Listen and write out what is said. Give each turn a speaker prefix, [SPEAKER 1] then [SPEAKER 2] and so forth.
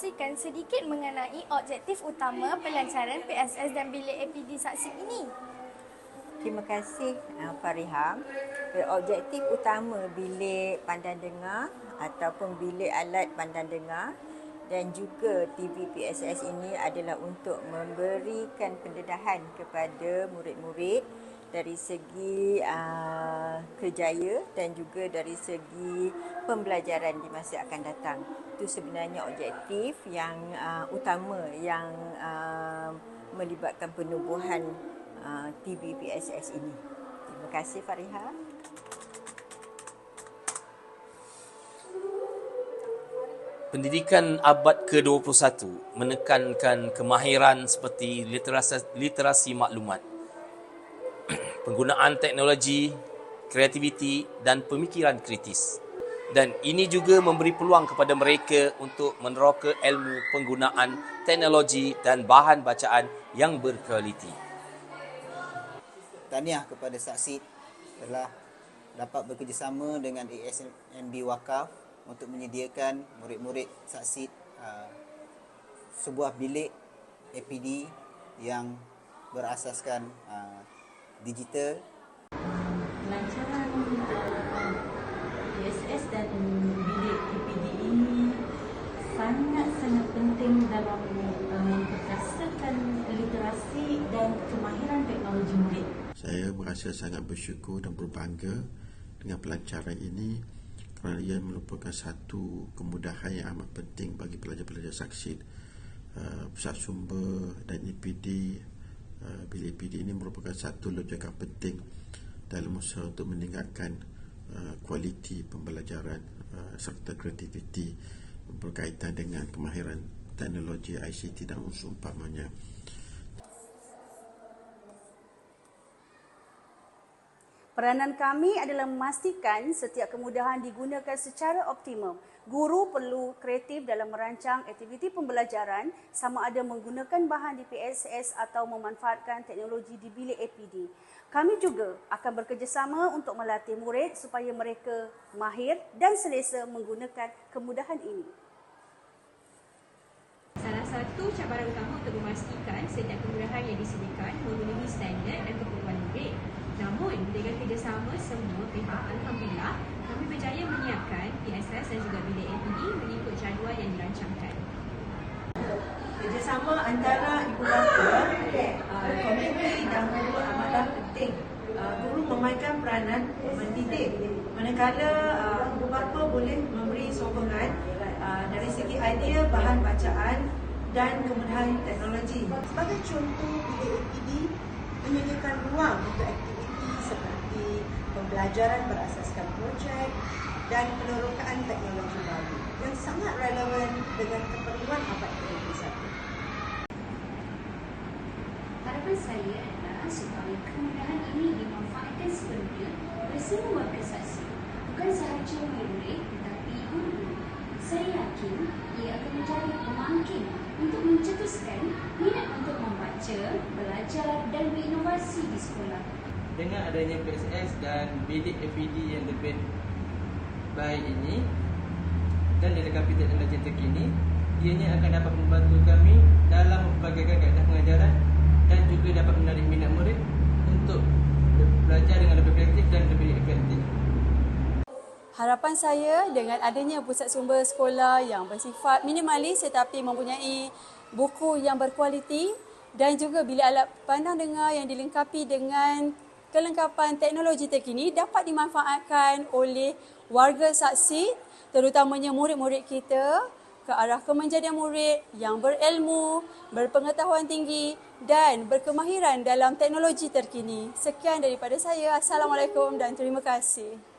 [SPEAKER 1] Kongsikan sedikit mengenai objektif utama pelancaran PSS dan bilik APD saksi ini?
[SPEAKER 2] Terima kasih uh, Fariha. Objektif utama bilik pandang dengar ataupun bilik alat pandang dengar dan juga TV PSS ini adalah untuk memberikan pendedahan kepada murid-murid dari segi uh, kerjaya dan juga dari segi pembelajaran di masa akan datang. Itu sebenarnya objektif yang uh, utama yang uh, melibatkan penubuhan uh, TV PSS ini. Terima kasih Fariha.
[SPEAKER 3] Pendidikan abad ke-21 menekankan kemahiran seperti literasi, literasi maklumat, penggunaan teknologi, kreativiti dan pemikiran kritis. Dan ini juga memberi peluang kepada mereka untuk meneroka ilmu penggunaan teknologi dan bahan bacaan yang berkualiti.
[SPEAKER 4] Tahniah kepada saksi telah dapat bekerjasama dengan ASMB Wakaf untuk menyediakan murid-murid saksi uh, sebuah bilik APD yang berasaskan uh, digital.
[SPEAKER 5] Pelancaran uh, PSS dan bilik APD ini sangat-sangat penting dalam uh, memperkasakan literasi dan kemahiran teknologi murid.
[SPEAKER 6] Saya merasa sangat bersyukur dan berbangga dengan pelancaran ini kerana ia merupakan satu kemudahan yang amat penting bagi pelajar-pelajar saksit uh, pusat sumber dan EPD uh, bilik ini merupakan satu lonjakan penting dalam usaha untuk meningkatkan uh, kualiti pembelajaran uh, serta kreativiti berkaitan dengan kemahiran teknologi ICT dan unsur umpamanya.
[SPEAKER 7] Peranan kami adalah memastikan setiap kemudahan digunakan secara optimum. Guru perlu kreatif dalam merancang aktiviti pembelajaran sama ada menggunakan bahan di PSS atau memanfaatkan teknologi di bilik APD. Kami juga akan bekerjasama untuk melatih murid supaya mereka mahir dan selesa menggunakan kemudahan ini.
[SPEAKER 8] Salah satu cabaran utama untuk memastikan setiap kemudahan yang disediakan memenuhi standard dan keperluan murid Namun, dengan kerjasama semua pihak, Alhamdulillah, kami berjaya menyiapkan PSS dan juga bilik APD mengikut jadual yang dirancangkan.
[SPEAKER 5] Kerjasama antara ibu bapa, uh, komuniti dan guru amatlah penting. Uh, guru memainkan peranan mendidik. Manakala uh, ibu bapa boleh memberi sokongan uh, dari segi idea, bahan bacaan dan kemudahan teknologi.
[SPEAKER 9] Sebagai contoh, bilik APD menyediakan ruang untuk aktiviti seperti pembelajaran berasaskan projek dan penerokaan teknologi baru yang sangat relevan dengan keperluan abad ke-21.
[SPEAKER 10] Harapan saya adalah supaya kemudahan ini dimanfaatkan sepenuhnya oleh semua warga saksi, bukan sahaja murid tetapi guru. Saya yakin ia akan menjadi pemangkin untuk mencetuskan minat untuk membaca, belajar dan berinovasi di sekolah
[SPEAKER 11] dengan adanya PSS dan bilik FED yang lebih baik ini dan dilengkapi teknologi terkini ianya akan dapat membantu kami dalam mempelbagaikan kaedah pengajaran dan juga dapat menarik minat murid untuk belajar dengan lebih kreatif dan lebih efektif.
[SPEAKER 7] Harapan saya dengan adanya pusat sumber sekolah yang bersifat minimalis tetapi mempunyai buku yang berkualiti dan juga bilik alat pandang dengar yang dilengkapi dengan kelengkapan teknologi terkini dapat dimanfaatkan oleh warga saksi terutamanya murid-murid kita ke arah kemenjadian murid yang berilmu, berpengetahuan tinggi dan berkemahiran dalam teknologi terkini. Sekian daripada saya. Assalamualaikum dan terima kasih.